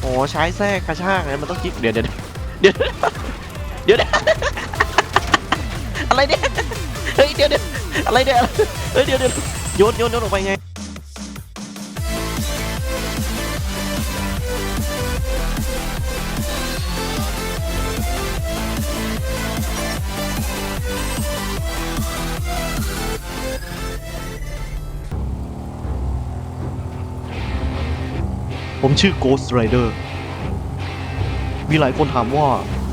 โอ้ใช้แทรกกระชากเลยมันต้องคิดเดี๋ยวเดี๋ยวเดี๋ยวเดี๋ยวเดี๋ยวอะไรเนี่ยเฮ้ยเดี๋ยวเดี๋ยวอะไรเนี่ยเฮ้ยเดี๋ยวเดี๋ยวโยนโยนโยนออกไปไง ผมชื่อ Ghost Rider มีหลายคนถามว่า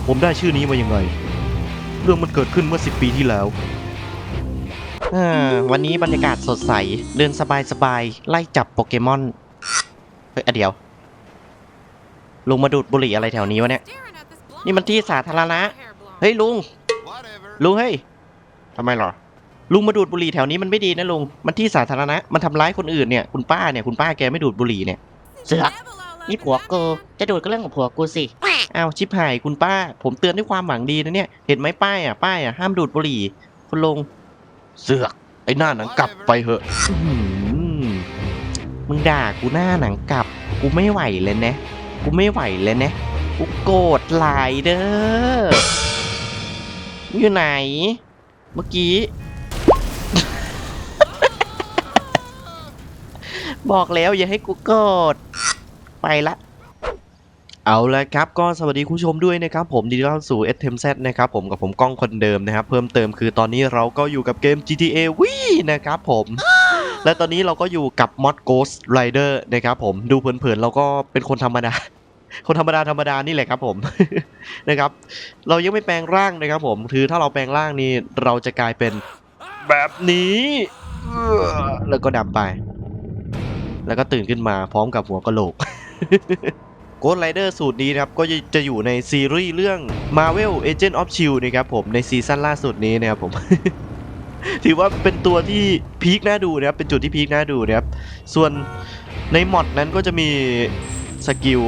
ผมได้ชื่อนี้มายังไง เรื่องมันเกิดขึ้นเมื่อ 10 ปีที่แล้ววันนี้บรรยากาศสดใส เดินสบายๆ ไล่จับโปเกมอน เฮ้ยอะเดี๋ยว ลุงมาดูดบุหรี่อะไรแถวนี้วะเนี่ย นี่มันที่สาธารณะ เฮ้ยลุง ลุงเฮ้ยทำไมหรอ ลุงมาดูดบุหรี่แถวนี้มันไม่ดีนะลุง มันที่สาธารณะ มันทำร้ายคนอื่นเนี่ย คุณป้าเนี่ย คุณป้าแกไม่ดูดบุหรี่เนี่ย เสือกนี่ผัวกูจะดูดก็เรื่องของผัวกูสิอ้าวชิบหายคุณป้า ผมเตือนด้วยความหวังดีนะเนี่ย เห็นไหมป้ายอะป้ายอะห้ามดูดบุหรี่ คุณลุงเสือกไอ้หน้าหนังกลับไปเหอะอื้อหือมึงด่ากูหน้าหนังกลับ กูไม่ไหวเลยนะ กูไม่ไหวเลยนะกูโกรธหลายเด้อมึงอยู่ไหน เมื่อกี้ บอกแล้วอย่าให้กูโกรธ ไปละเอาละครับก็สวัสดีคุณผู้ชมด้วยนะครับผมดีต้อนรับสู่ s t m z นะครับผมกับผมกล้องคนเดิมนะครับ เพิ่มเติมคือตอนนี้เราก็อยู่กับเกม GTA V นะครับผม และตอนนี้เราก็อยู่กับ Mod Ghost Rider นะครับผมดูเผินๆเราก็เป็นคนธรรมดา คนธรรมดาธรรมดานี่แหละครับผม นะครับ เรายังไม่แปลงร่างนะครับผมคือถ้าเราแปลงร่างนี่เราจะกลายเป็นแบบนี้เออแล้วก็ดำไป แล้วก็ตื่นขึ้นมาพร้อมกับหัวกะโหลก โกดไรเดอร์สูตรนี้นะครับ ก็จะอยู่ในซีรีส์เรื่อง Marvel Agent of Shield นะครับผมในซีซั่นล่าสุดนี้นะครับผม ถือว่าเป็นตัวที่พีคน่าดูนะครับ เป็นจุดที่พีคน่าดูนะครับ ส่วนในมอดนั้นก็จะมีสกิล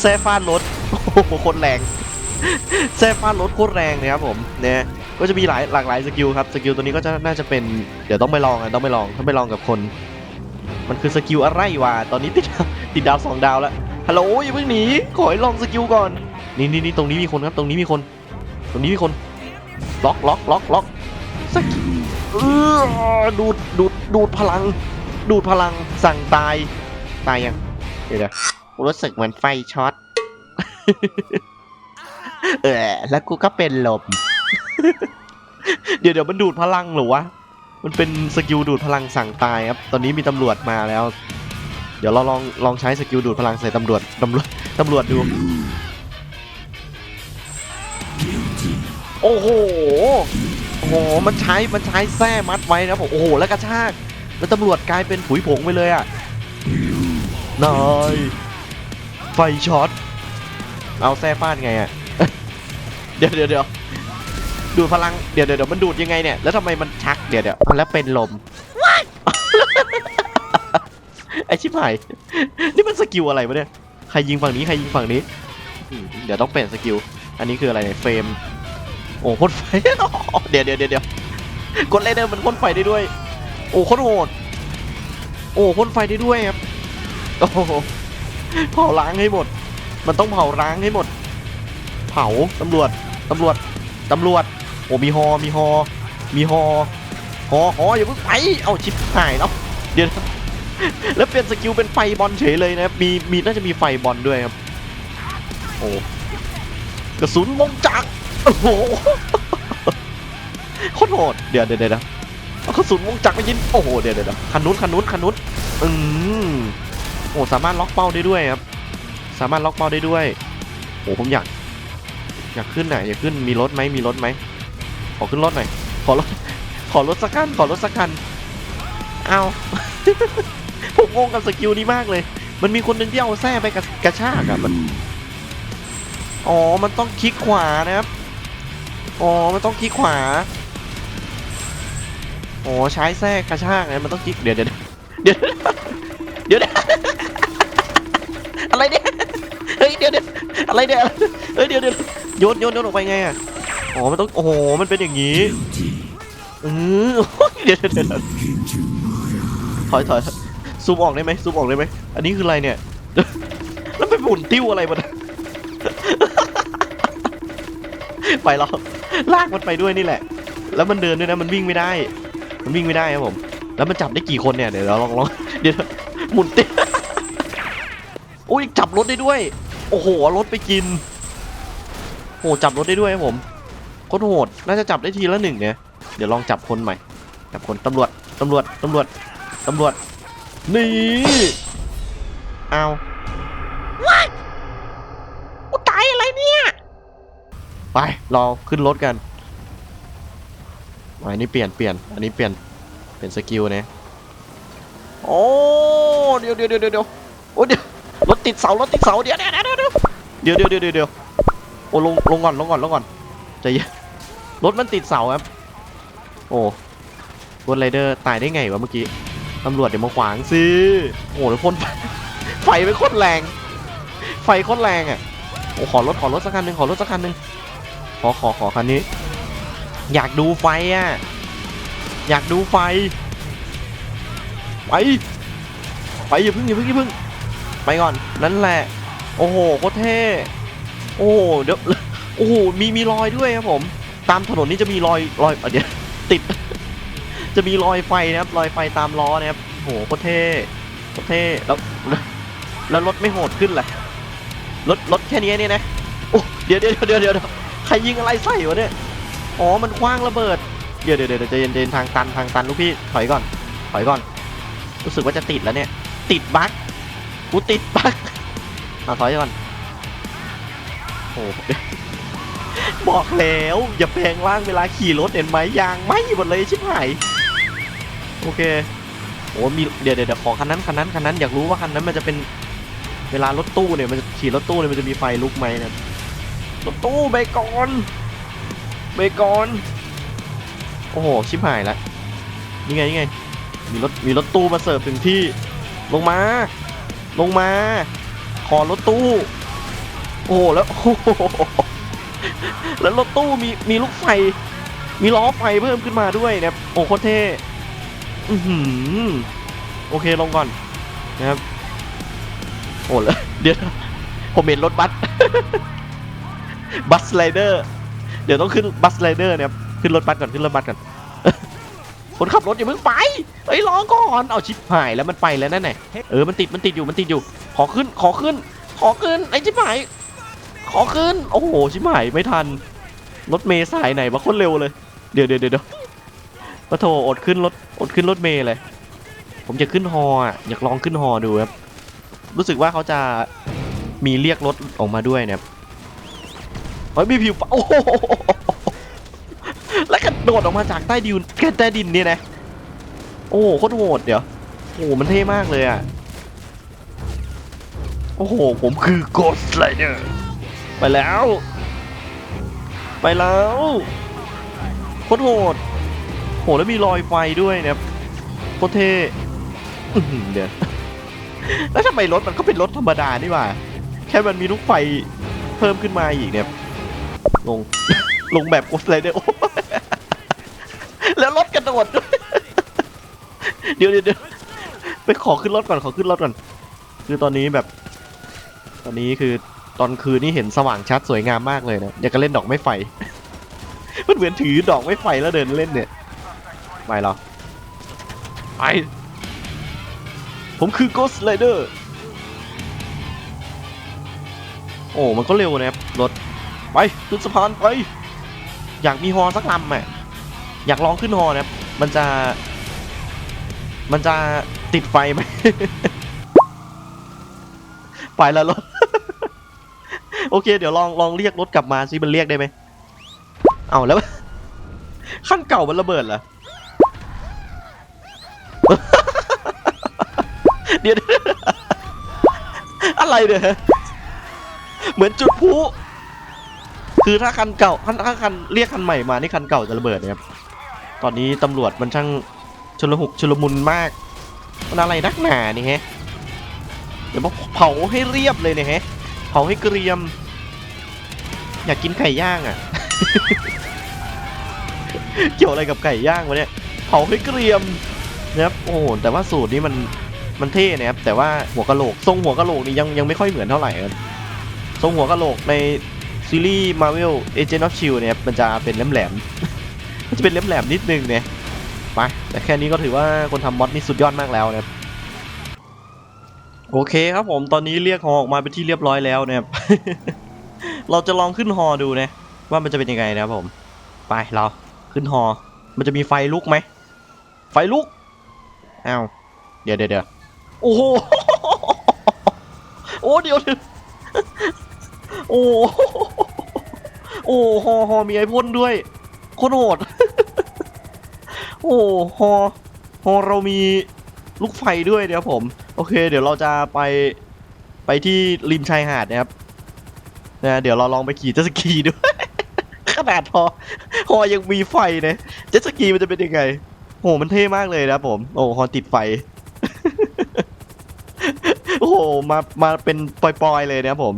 แซ่ฟาดรถโอ้โหคตรแรงแซ่ฟาดรถโคตรแรงนะครับผมเนี่ยก็จะมีหลายหลากหลายสกิลครับสกิลตัวนี้ก็จะน่าจะเป็นเดี๋ยวต้องไปลองอะต้องไปลองต้องไปลองกับคน มันคือสกิลอะไรวะ ตอนนี้ติดติดดาวสองดาวแล้ว ฮัลโหลอย่าเพิ่งหนี ขอให้ลองสกิลก่อน นี่นี่นี่ตรงนี้มีคนครับ ตรงนี้มีคน ตรงนี้มีคน ล็อกล็อกล็อกล็อกสกิลเออดูดดูดดูดพลัง ดูดพลัง สั่งตาย ตายยัง เดี๋ยวกูรู้สึกเหมือนไฟช็อต เออแล้วกูก็เป็นลม เดี๋ยวเดี๋ยวมันดูดพลังหรือวะ มันเป็นสกิลดูดพลังสั่งตายครับ ตอนนี้มีตำรวจมาแล้ว เดี๋ยวเราลองลองใช้สกิลดูดพลังใส่ตำรวจตำรวจตำรวจดู โอ้โห โอ้โห มันใช้ มันใช้แส้มัดไว้นะผมโอ้โห แล้วกระชาก แล้วตำรวจกลายเป็นผุยผงไปเลยอะนายไฟช็อต เอาแส้ฟาดไงอะ เดี๋ยวเดี๋ยวเดี๋ยว ดูดพลังเดี๋ยวเดี๋ยวเดี๋ยวมันดูดยังไงเนี่ยแล้วทำไมมันชักเดี๋ยวเดี๋ยวแล้วเป็นลมไอชิบหายนี่มันสกิลอะไรวะเนี่ยใครยิงฝั่งนี้ใครยิงฝั่งนี้อืมเดี๋ยวต้องเปลี่ยนสกิลอันนี้คืออะไรเนี่ยเฟรมโอ้พ่นไฟเดี๋ยวเดี๋ยวเดี๋ยวเดี๋ยวกดเลเดอร์มันพ่นไฟได้ด้วย โอ้โคตรโหดโอ้พ่นไฟได้ด้วยครับโอ้โหเผาล้างให้หมด มันต้องเผาล้างให้หมด เผาตำรวจตำรวจตำรวจ โอ้มีฮอมีฮอมีฮอฮอฮออย่าเพิ่งไปเอาชิบหายแล้วเดี๋ยวแล้วเปลี่ยนสกิลเป็นไฟบอลเฉยเลยนะมีมีน่าจะมีไฟบอลด้วยครับโอ้กระสุนวงจักโอ้โหโคตรโหดเดี๋ยวเดี๋ยวเดี๋ยวกระสุนวงจักรไปยิงโอ้โหเดี๋ยวเดี๋ยวเดี๋ยวคันนู้นคันนู้นคันนู้นอืมโอ้สามารถล็อกเป้าได้ด้วยครับ สามารถล็อกเป้าได้ด้วยโอ้ผมอยาก อยากขึ้นไหนอยากขึ้นมีรถไหมมีรถไหม ขอขึ้นรถหน่อย ขอรถ ขอรถสักคัน ขอรถสักคัน เอาผมงงกับสกิลนี้มากเลย มันมีคนหนึ่งที่เอาแส้ไปกระกระชากอะมัน อ๋อ มันต้องคลิกขวานะครับ อ๋อ มันต้องคลิกขวา อ๋อ ใช้แส้กระชากไงมันต้องคลิกเดี๋ยวเดี๋ยวเดี๋ยวเดี๋ยวเดี๋ยวอะไรเนี่ย เฮ้ย เดี๋ยวเดี๋ยวอะไรเนี่ย เฮ้ย เดี๋ยวเดี๋ยวโยนโยนโยนออกไปไงอะ อ๋อ มันต้อง โอ้โห มันเป็นอย่างนี้อือเดี๋ยวเดี๋ยวเดี๋ยวถอยถอยซูมออกได้ไหมซูมออกได้ไหม อันนี้คืออะไรเนี่ย แล้วไปหมุนติ้วอะไรมันไปเราลากมันไปด้วยนี่แหละ แล้วมันเดินด้วยนะ มันวิ่งไม่ได้ มันวิ่งไม่ได้ครับผม แล้วมันจับได้กี่คนเนี่ย เดี๋ยวเราลองลอง เดี๋ยวหมุนติ้วอุ้ยจับรถได้ด้วย โอ้โหเอารถไปกิน โอ้โหจับรถได้ด้วยครับผม โคตรโหด น่าจะจับได้ทีละหนึ่งเนี่ย เดี๋ยวลองจับคนใหม่ จับคนตำรวจ ตำรวจ ตำรวจ ตำรวจหนีเอาว้ายกูตายอะไรเนี่ย ไป เราขึ้นรถกันอันนี้เปลี่ยนเปลี่ยน อันนี้เปลี่ยน เป็นสกิลเนี่ยโอ้เดี๋ยวเดี๋ยวเดี๋ยวเดี๋ยวโอ้เดี๋ยวรถติดเสารถติดเสาเดี๋ยวเดี๋ยวเดี๋ยวเดี๋ยวเดี๋ยวเดี๋ยวเดี๋ยวโอ้ลงลงก่อนลงก่อนลงก่อนใจเย็น รถมันติดเสาครับ โอ้รถไรเดอร์ตายได้ไงวะเมื่อกี้ ตำรวจเดี๋ยวมาขวางสิโอ้แล้วพ่นไฟไปโคตรแรง ไฟโคตรแรงอะ โอ้ขอรถขอรถสักคันหนึ่งขอรถสักคันหนึ่งขอขอขอคันนี้ อยากดูไฟอะ อยากดูไฟ ไป ไปอย่าเพึ่งอย่าเพึ่งอย่าเพึ่ง ไปก่อน นั่นแหละ โอ้โหโคตรเท่ โอ้โหเดี๋ยวโอ้โหมีมีรอยด้วยครับผม ตามถนนนี้จะมีรอยรอยอเดี๋ยวติด จะมีรอยไฟนะครับ รอยไฟตามล้อนะครับโอ้โหโคตรเท่โคตรเท่แล้วแล้วรถไม่โหดขึ้นเลยรถรถแค่นี้เนี่ยนะโอ้เดี๋ยวเดี๋ยวเดี๋ยวเดี๋ยวใครยิงอะไรใส่วะเนี่ยอ๋อมันคว้างระเบิดเดี๋ยวเดี๋ยวเดี๋ยวใจเย็นเย็นทางตันทางตันลูกพี่ถอยก่อนถอยก่อน รู้สึกว่าจะติดแล้วเนี่ย ติดบั๊กกูติดปักเอาถอยก่อนโอ้ บอกแล้ว อย่าแปลงร่างเวลาขี่รถเห็นไหมยางไหม่หมดเลยชิบหายโอเคโอ้มีเดี๋ยวเดี๋ยวขอคันนั้นคันนั้นคันนั้นอยากรู้ว่าคันนั้นมันจะเป็นเวลารถตู้เนี่ยมันจะขี่รถตู้เนี่ยมันจะมีไฟลุกไหมเนะรถตู้เบรกก่อนเบรกก่อนโอ้โหชิบหายแล้วนี่ไงนี่ไงมีรถมีรถตู้มาเสิร์ฟถึงที่ลงมา ลงมา ขอรถตู้ โอ้โหแล้วโอ้โห แล้วรถตู้มีมีลูกไฟ มีล้อไฟเพิ่มขึ้นมาด้วยนะครับโอ้โคตรเท่อือหือโอเคลงก่อนนะครับโอ้แล้วเดี๋ยวผมเห็นรถบัสบัสไลเดอร์ เดี๋ยวต้องขึ้นบัสไลเดอร์นะครับขึ้นรถบัสก่อนขึ้นรถบัสก่อนคนขับรถอย่าเพิ่งไปเอ้ยรอก่อนเอาชิปหายแล้วมันไปแล้วนั่นไงเออมันติดมันติดอยู่มันติดอยู่ ขอขึ้นขอขึ้น ขอขึ้นไอ้ชิบหาย ขอขึ้น โอ้โห ชิบหายไม่ทัน รถเมย์สายไหนวะคตรเร็วเลย เดี๋ยวเดี๋ยวเดี๋ยวปะโถอดขึ้นรถ อดขึ้นรถเมย์เลย ผมจะขึ้นฮออะ อยากลองขึ้นฮอดูครับ รู้สึกว่าเขาจะมีเรียกรถออกมาด้วยเนะครับเฮ้ยมีผิวโอ้โหแล้วกระโดดออกมาจากใต้ดินใต้ดินเนี่ยนะ โอ้โหโคตรโหดเดี๋ยว โอ้โห มันเท่มากเลยอะ โอ้โห ผมคือ Ghost Rider ไปแล้ว ไปแล้วโคตรโหดโหแล้วมีรอยไฟด้วยนะครับโคตรเท่เดี๋ยวแล้วทำไมรถมันก็เป็นรถธรรมดานี่หว่า แค่มันมีลูกไฟเพิ่มขึ้นมาอีกเนี่ยลงลงแบบ Ghost Rider โอ้แล้วรถกระโดดด้วยเดี๋ยเดี๋ยวเดี๋ยวไปขอขึ้นรถก่อนขอขึ้นรถก่อน คือตอนนี้แบบ ตอนนี้คือ ตอนคืนนี่เห็นสว่างชัดสวยงามมากเลยนะ อยากจะเล่นดอกไม้ไฟ มันเหมือนถือดอกไม้ไฟแล้วเดินเล่นเนี่ยไปเหรอไป ผมคือ Ghost Rider โอ้ มันก็เร็วนะครับ รถ ไปขึ้นสะพานไป อยากมีฮอสักลำอะ อยากลองขึ้นฮอนะครับ มันจะ มันจะติดไฟไหม ไปแล้วรถ โอเค เดี๋ยวลองลองเรียกรถกลับมาซิมันเรียกได้ไหมเอาแล้วขั้นเก่ามันระเบิดเหรอเดี๋ยวอะไรเนี่ยเหมือนจุดพุคือถ้าคันเก่าคันถ้าคันเรียกคันใหม่มานี่คันเก่าจะระเบิดนะครับตอนนี้ตำรวจมันช่างชุลหุกชุลมุนมากมันอะไรนักหนานี่ฮะเดี๋ยวมาเผาให้เรียบเลยเนี่ยฮะาให้เกรียม อยากกินไก่ย่างอะ เกี่ยวอะไรกับไก่ย่างวะเนี่ยเผาให้เกรียมนะครับโอ้โหแต่ว่าสูตรนี้มันมันเท่นะครับแต่ว่าหัวกะโหลกทรงหัวกะโหลกนี่ยังยังไม่ค่อยเหมือนเท่าไหร่ทรงหัวกะโหลกในซีรีส์ Marvel Agent of Shield เนี่ยมันจะเป็นแหลมๆมันจะเป็นแหลมๆนิดนึงเนี่ยไปแต่แค่นี้ก็ถือว่าคนทำมอดนี่สุดยอดมากแล้วนะครับ โอเคครับผมตอนนี้เรียกฮอออกมาเป็นที่เรียบร้อยแล้วนะครับ เราจะลองขึ้นฮอดูนะว่ามันจะเป็นยังไงนะครับผม ไปเราขึ้นฮอ มันจะมีไฟลุกไหม ไฟลุกอ้าวเดี๋ยวเดี๋ยวโอ้โหโอ้เดี๋ยวเดี๋ยวโอ้โหโอ้ฮอฮอมีไอพ่นด้วยโคตรโหดโอ้ฮอฮอเรามีลูกไฟด้วยเดี๋ยวผม โอเค เดี๋ยวเราจะไปไปที่ริมชายหาดนะครับนะเดี๋ยวเราลองไปขี่เจ็ตสกีด้วย ขนาดฮอฮอยังมีไฟนะเจ็ตสกีมันจะเป็นยังไงโหมันเท่มากเลยนะครับผม โอ้ฮอนติดไฟ โอ้โหมามาเป็นปล่อยๆเลยนะครับผม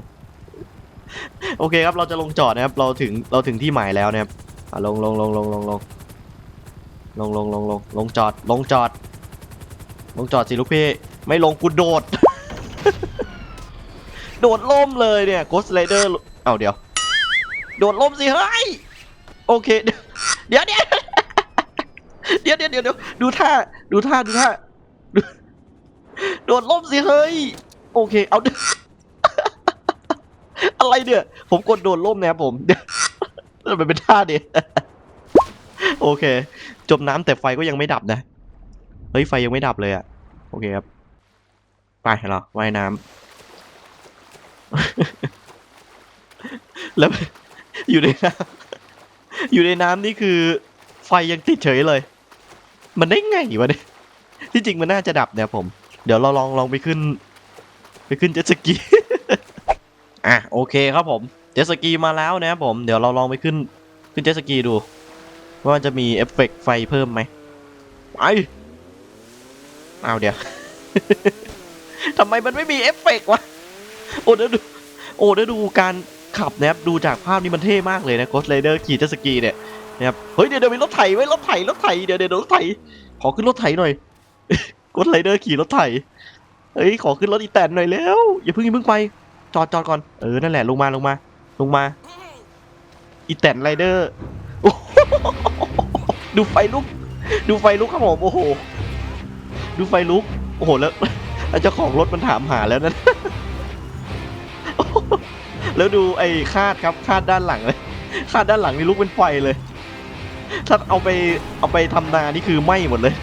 โอเคครับเราจะลงจอดนะครับ เราถึงเราถึงที่หมายแล้วนะครับอะลงลงลงลงลงลงลงลงลงลงลงจอดลงจอด ลงจอดสิลูกพี่ ไม่ลงกูโดด โดดล่มเลยเนี่ย Ghost Rider เอาเดี๋ยว โดดล่มสิเฮ้ยโอเค เดี๋ยวเดี๋ยวเดี๋ยวเดี๋ยวเดี๋ยวดูท่าดูท่าดูท่าโดดล่มสิเฮ้ยโอเคเอาอะไรเนี่ยผมกดโดดล่มนะครับผมเดี๋ยวมันเป็นท่าเดียโอเค จมน้ำแต่ไฟก็ยังไม่ดับนะ เฮ้ยไฟยังไม่ดับเลยอะโอเคครับ ไปเราว่ายน้ำ แล้วอยู่ในน้ำอยู่ในน้ำนี่คือ ไฟยังติดเฉยเลย มันได้ไงวะเนี่ย ที่จริงมันน่าจะดับเนี่ยผม เดี๋ยวเราลองลองไปขึ้น ไปขึ้นเจ็ตสกี อะโอเคครับผม เจ็ตสกีมาแล้วนะครับผม เดี๋ยวเราลองไปขึ้น ขึ้นเจ็ตสกีดู ว่ามันจะมีเอฟเฟกต์ไฟเพิ่มไหมไปเอาเดี๋ยว ทำไมมันไม่มีเอฟเฟกต์วะ โอ้เดี๋ยวดู โอ้เดี๋ยวดูการขับนะครับดูจากภาพนี้มันเท่มากเลยนะ Ghost Rider ขี่เจสกีเนี่ยนะครับเฮ้ยเดี๋ยวเดี๋ยวมีรถไถไว้รถไถรถไถเดี๋ยวเดี๋ยวรถไถขอขึ้นรถไถหน่อย Ghost Rider ขี่รถไถเฮ้ยขอขึ้นรถอีแตนหน่อยแล้วอย่าเพิ่งอย่าเพิ่งไปจอดจอดก่อนเออนั่นแหละลงมาลงมา ลงมาอีแตนไรเดอร์ดูไฟลุก ดูไฟลุกครับผมโอ้โห ดูไฟลุก โอ้โหแล้ว เจ้าของรถมันถามหาแล้วนั่นแล้วดูไอ้คาดครับคาดด้านหลังเลยคาดด้านหลังนี่ลุกเป็นไฟเลย ถ้าเอาไปเอาไปทำนานี่คือไหม้หมดเลย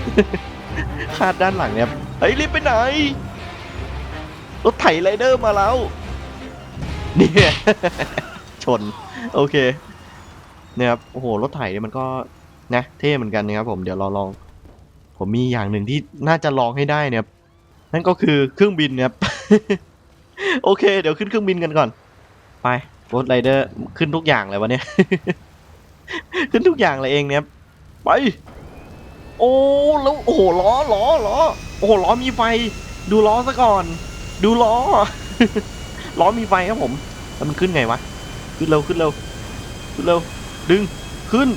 คาดด้านหลังเนี่ยเฮ้ยรีบไปไหนรถไถไรเดอร์มาแล้วเนี่ยชน โอเคเนี่ยครับโอ้โหรถไถเนี่ยมันก็นะเท่เหมือนกันนะครับผมเดี๋ยวเราลอง ผมมีอย่างหนึ่งที่น่าจะลองให้ได้เนี่ย นั่นก็คือเครื่องบินเนี่ยครับ โอเค เดี๋ยวขึ้นเครื่องบินกันก่อน ไปรถไรเดอร์ขึ้นทุกอย่างเลยวะเนี่ย ขึ้นทุกอย่างเลยเองเนี่ยไป โอ้แล้วโอ้โหล้อล้อล้อโอ้โหล้อมีไฟ ดูล้อซะก่อน ดูล้อ ล้อมีไฟครับผม แล้วมันขึ้นไงวะ ขึ้นเร็วขึ้นเร็วขึ้นเร็วดึงขึ้น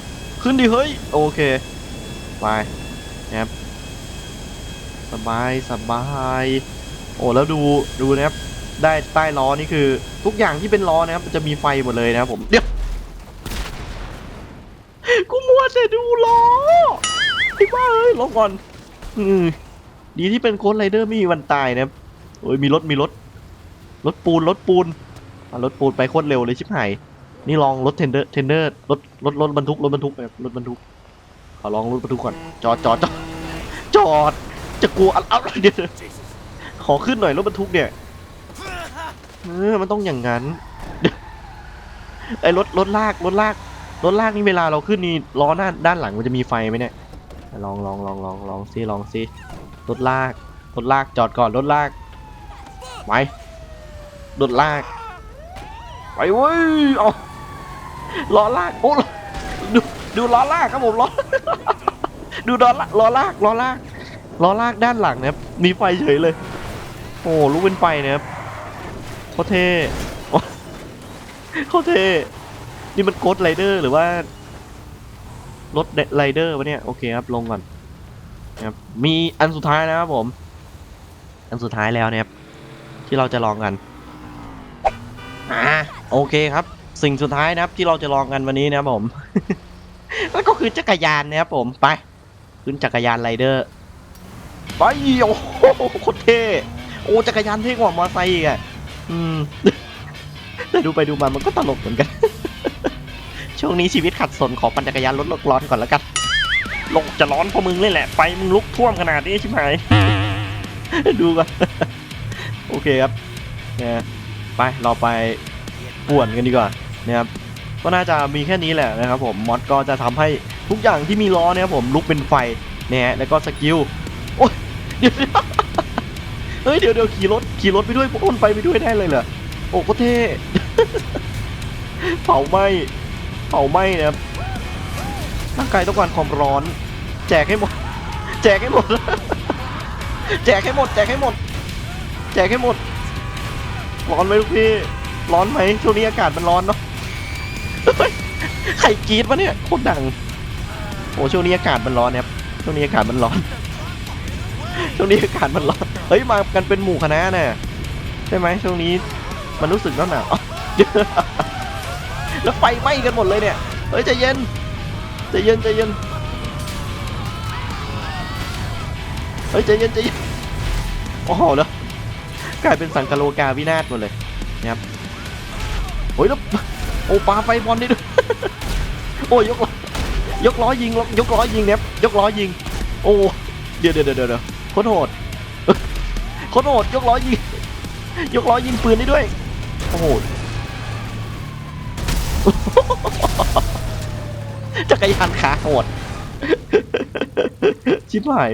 ขึ้นดิเฮ้ย โอเค ไปนะครับ สบายสบาย โอ้แล้วดูดูนะครับ ได้ใต้ล้อนี่คือ ทุกอย่างที่เป็นล้อนะครับมันจะมีไฟหมดเลยนะครับผมเดี๋ยวกูมัวแต่ดูล้อไอ้บ้าเอ้ยลงก่อนอืมดีที่เป็นโค้ดไรเดอร์ไม่มีวันตายนะครับโอ้ยมีรถมีรถรถปูนรถปูนอะรถปูนไปโคตรเร็วเลยชิบหายนี่ลองรถเทนเดอร์เทนเดอร์รถรถรถบรรทุกรถบรรทุกแบบรถบรรทุกขอลองรถบรรทุกก่อนจอดจอดจอดจอด จะกลัวอะไรเอาเดี๋ยวขอขึ้นหน่อยรถบรรทุกเนี่ยเออมันต้องอย่างนั้นไอ้รถรถลากรถลากรถลากนี่เวลาเราขึ้นนี่ล้อหน้าด้านหลังมันจะมีไฟไหมเนี่ยลองลองลองลองลองซิลองซิรถลากรถลากจอดก่อนรถลากไปรถลากไปเว้ยเอาล้อลากโอ้ดูดูล้อลากครับผมล้อดูล้อลากล้อลากล้อลาก ล้อลากด้านหลังนะครับมีไฟเฉยเลย โอ้ลูกเป็นไฟนะครับโคตรเท่โคตรเท่นี่มันโกดไรเดอร์หรือว่ารถไรเดอร์วะเนี่ยโอเคครับลงก่อนนะครับมีอันสุดท้ายนะครับผม อันสุดท้ายแล้วนะครับที่เราจะลองกันอ่าโอเคครับ สิ่งสุดท้ายนะครับที่เราจะลองกันวันนี้นะครับผมแล้วก็คือจักรยานนะครับผมไปขึ้นจักรยานไรเดอร์ ไปโอ้โหโคตรเท่โอ้จักรยานเท่กว่ามอไซค์อีกอะอืมแต่ดูไปดูมามันก็ตลกเหมือนกัน ช่วงนี้ชีวิตขัดสนขอปั่นจักรยานลดโลกร้อนก่อนแล้วกันโลกจะร้อนเพราะมึงเลยแหละ ไฟมึงลุกท่วมขนาดนี้ใช่ไหมดูก่อนโอเคครับนะไปเราไปป่วนกันดีกว่านะครับก็น่าจะมีแค่นี้แหละนะครับผมมอดก็จะทำให้ทุกอย่างที่มีล้อเนี่ยผมลุกเป็นไฟนะฮะแล้วก็สกิล เดี๋ยวเฮ้ยเดี๋ยวเดี๋ยวขี่รถขี่รถไปด้วยพ่นไฟไปด้วยได้เลยเหรอโอ้ก็เท่เผาไหม้เผาไหม้นะครับร่างกายต้องการความร้อน แจกให้หมด แจกให้หมด แจกให้หมด แจกให้หมด แจกให้หมด ร้อนไหมลูกพี่ ร้อนไหมช่วงนี้อากาศมันร้อนเนาะเฮ้ยใครกีดวะเนี่ยโคตรดังโอ้ช่วงนี้อากาศมันร้อนนะครับช่วงนี้อากาศมันร้อน ช่วงนี้อากาศมันร้อนเฮ้ยมากันเป็นหมู่คณะน่ะใช่ไหมช่วงนี้มันรู้สึกหนาวหนาวแล้วไฟไหม้กันหมดเลยเนี่ยเฮ้ยใจเย็นใจเย็นใจเย็นเฮ้ยใจเย็นใจเย็นโอ้โหแล้วกลายเป็นสังกะโลกาวินาศหมดเลยนะครับโอ้ยแล้วโอ้ปาไฟบอลนี่ด้วยโอ้ยยกล้อยกล้อยิงยกล้อยิงเนี่ยยกล้อยิง โอ้เดี๋ยวเดี๋ยวเดี๋ยวเดี๋ยว ตรโหดโคตรโหดยกล้อยิงยกล้อยิงปืนได้ด้วยโอ้โหจักรยานขาโหด ชิบหาย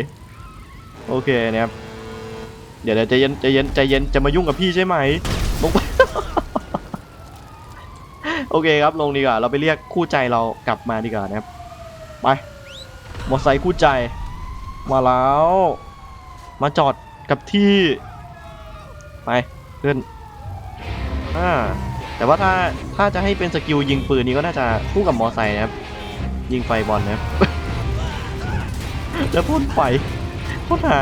โอเคนะครับเดี๋ยวเดี๋ยวใจเย็นใจเย็นใจเย็นจะมายุ่งกับพี่ใช่ไหมลงไปโอเคครับลงดีกว่าเราไปเรียกคู่ใจเรากลับมาดีกว่านะครับไปมอเตอร์ไซค์คู่ใจมาแล้ว มาจอดกับที่ ไปขึ้นอ่าแต่ว่าถ้าถ้าจะให้เป็นสกิลยิงปืนนี้ก็น่าจะคู่กับมอไซค์นะครับ ยิงไฟบอลนะครับ แล้วพ่นไฟพ่นหา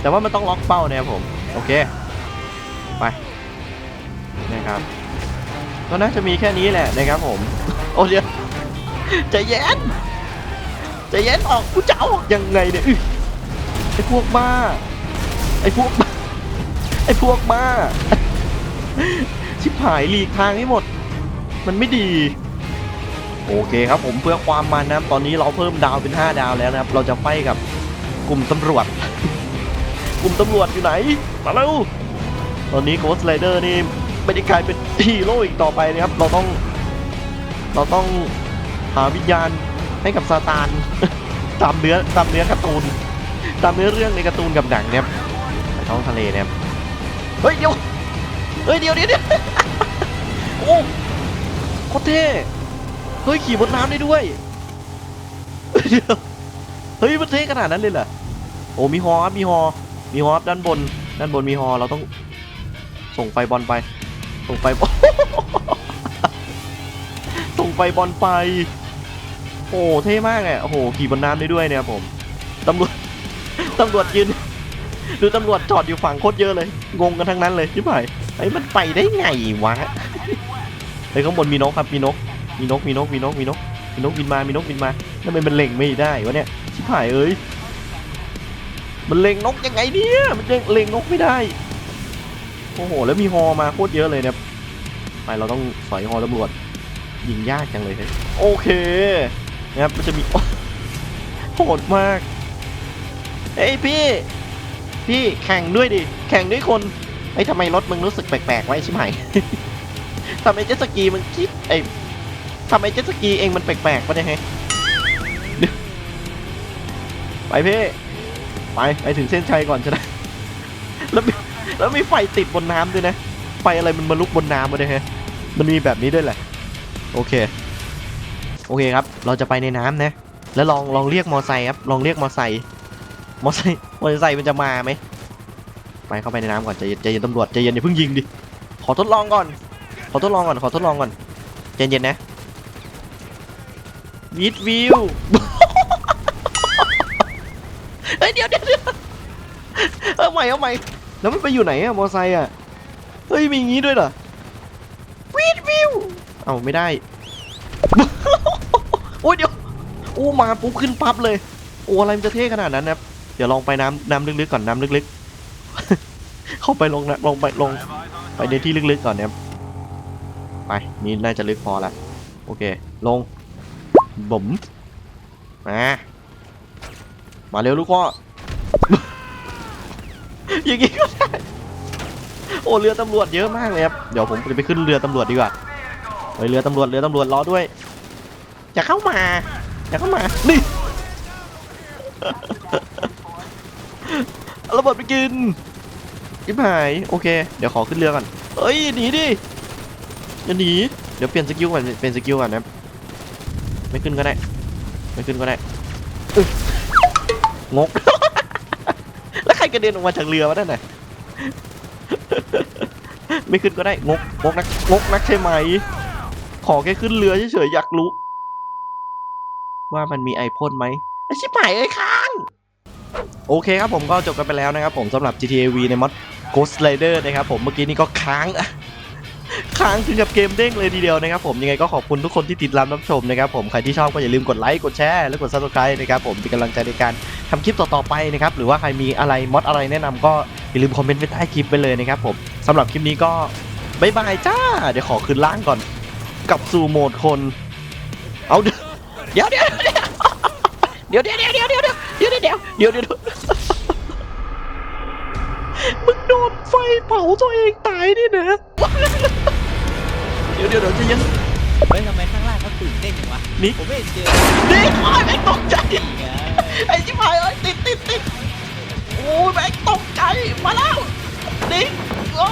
แต่ว่ามันต้องล็อกเป้านะครับผม โอเค ไปนะครับ ก็น่าจะมีแค่นี้แหละนะครับผม โอ้เดี๋ยวใจเย็นใจเย็นออกกูจะเอาออกยังไงเนี่ย อื้อไอ้พวกบ้า ไอ้พวกบ้า ไอ้พวกบ้า ชิบหายหลีกทางให้หมด มันไม่ดี โอเคครับผมเพื่อความมันนะครับ ตอนนี้เราเพิ่มดาวเป็น 5 ดาวแล้วนะครับ เราจะไฟกับกลุ่มตำรวจ กลุ่มตำรวจอยู่ไหน มาเร็วตอนนี้โ h สไลเดอร์นี่ไม่ได้กลายเป็นฮีโร่อีกต่อไปนะครับ เราต้อง เราต้องหาวิญญาณให้กับซาตาน ตามเนื้อตามเนื้อการ์ตูน ตามเนื้อเรื่องในการ์ตูนกับหนังเนี่ยในท้องทะเลเนี่ยเฮ้ยเดี๋ยวเฮ้ยเดี๋ยวเดี๋ยวเดี๋ยวโอ้โคตรเท่เฮ้ยขี่บนน้ำได้ด้วยเดี๋ยวเฮ้ยมันเท่ขนาดนั้นเลยเหรอโอ้มีฮอครับมีฮอมีฮอครับด้านบน ด้านบนมีฮอเราต้องส่งไฟบอลไป ส่งไฟบอลส่งไฟบอลไป โอ้เท่มากอะโอ้โหขี่บนน้ำได้ด้วยเนี่ยครับผมตำรวจ ตำรวจยืน ดูตำรวจจอดอยู่ฝั่งโคตรเยอะเลย งงกันทั้งนั้นเลยชิบหายไอ้มันไปได้ไงวะเฮ้ยข้างบนมีนกครับมีนก มีนกมีนกมีนกมีนกมีนกบินมา มีนกบินมาทำไมมันเล็งไม่ได้วะเนี่ยชิบหายเอ้ย มันเล็งนกยังไงเนี่ย มันเล็งเล็งนกไม่ได้ โอ้โห แล้วมีฮอมาโคตรเยอะเลยเนี่ยไปเราต้องสอยฮอตำรวจ ยิงยากจังเลยเฮ้ยโอเคนะครับมันจะมีโหดมาก เฮ้ยพี่ พี่แข่งด้วยดิ แข่งด้วยคนไอ้ทำไมรถมึงรู้สึกแปลกๆไวะไอ้ชิบหายทำไมเจ็ตสกีมันคิดไอ้ทำไมเจ็ตสกีเองมันแปลกๆปะเนี่ยฮ้ยไปพี่ไปไปถึงเส้นชัยก่อนจะได้แล้วมีแล้วมีไฟติดบนน้ำด้วยนะ ไฟอะไรมันมาลุกบนน้ำมาเนี่ยฮะ มันมีแบบนี้ด้วยแหละ โอเค โอเคครับ เราจะไปในน้ำนะ แล้วลองลองเรียกมอไซค์ครับ ลองเรียกมอไซค์ มอไซค์มอไซค์มันจะมาไหมไปเข้าไปในน้ำก่อนใจเย็นใจเย็นตำรวจใจเย็นอย่าเพิ่งยิงดิขอทดลองก่อน ขอทดลองก่อนขอทดลองก่อนใจเย็นนะวิดวิวเฮ้ยเดี๋ยวเดี๋ยวเดี๋ยวทำไมม่เอาใหม่แล้วมันไปอยู่ไหนอะมอไซค์อะเฮ้ยมีอย่างงี้ด้วยเหรอวีดวิวเอาไม่ได้โอ้ยเดี๋ยวโอ้มาปุ๊บขึ้นปั๊บเลยโอ้อะไรมันจะเท่ขนาดนั้นนะครับ ดี๋ยวลองไปน้ำน้ำลึกๆก่อนน้ำลึกๆ เข้าไปลงนะลงไปลงไปในที่ลึกๆก่อนเนะครับไปนี่น่าจะลึกพอละโอเค ลงบุ๋มมามาเร็วลูกพ่ออย่างงี้ก็ได้โอ้เรือตำรวจเยอะมากเลยครับเดี๋ยวผมจะไปขึ้นเรือตำรวจดีกว่าเฮ้ยเรือตำรวจเรือตำรวจรอด้วยจะเข้ามาจะเข้ามานี่ เอาระเบิดไปกินชิบหายโอเค เดี๋ยวขอขึ้นเรือก่อนเอ้ยหนีดิอย่าหนีเดี๋ยวเปลี่ยนสกิลก่อนเปลี่ยนสกิลก่อนนะไม่ขึ้นก็ได้ ไม่ขึ้นก็ได้งก แล้วใครกระเด็นออกมาจากเรือวะนั่นน่ะไม่ขึ้นก็ได้งกงกนักงกนักใช่ไหม ขอแค่ขึ้นเรือเฉยๆอยากรู้ ว่ามันมีไอพ่นไหมไอชิบหายเอ้ยค้าง โอเคครับผมก็จบกันไปแล้วนะครับผมสำหรับ GTA V ในมอด Ghost Rider นะครับผมเมื่อกี้นี้ก็ค้างค้างถึงกับเกมเด้งเลยทีเดียวนะครับผมยังไงก็ขอบคุณทุกคนที่ติดตามรับชมนะครับผมใครที่ชอบก็อย่าลืมกดไลค์กดแชร์และกด subscribe นะครับผมเป็นกำลังใจในการทำคลิปต่อๆไปนะครับหรือว่าใครมีอะไรมอดอะไรแนะนำก็อย่าลืมคอมเมนต์ไว้ใต้คลิปไปเลยนะครับผมสำหรับคลิปนี้ก็บายบายจ้า เดี๋ยวขอขึ้นล่างก่อนกลับสู่โหมดคน เอาเดี๋ยวเดี๋ยวเดี๋ยว เดี๋ยวเดี๋ยวเดี๋ยวเดี๋ยวเดี๋ยวเดี๋ยวเดี๋ยวเดี๋ยวเดี๋ยวมึงโดนไฟเผาตัวเองตายนี่นะ เดี๋ยวเดี๋ยวเดี๋ยวจะยังเฮ้ยทำไมข้างล่างเขาตื่นเต้นอย่างวะนี่ผมไม่เห็นเจอนี่โอ้ยแม่งตกใจไงไอ้ชิบหายเอ้ยติดติดติดโอ้ยแม่งตกใจมาแล้วนี่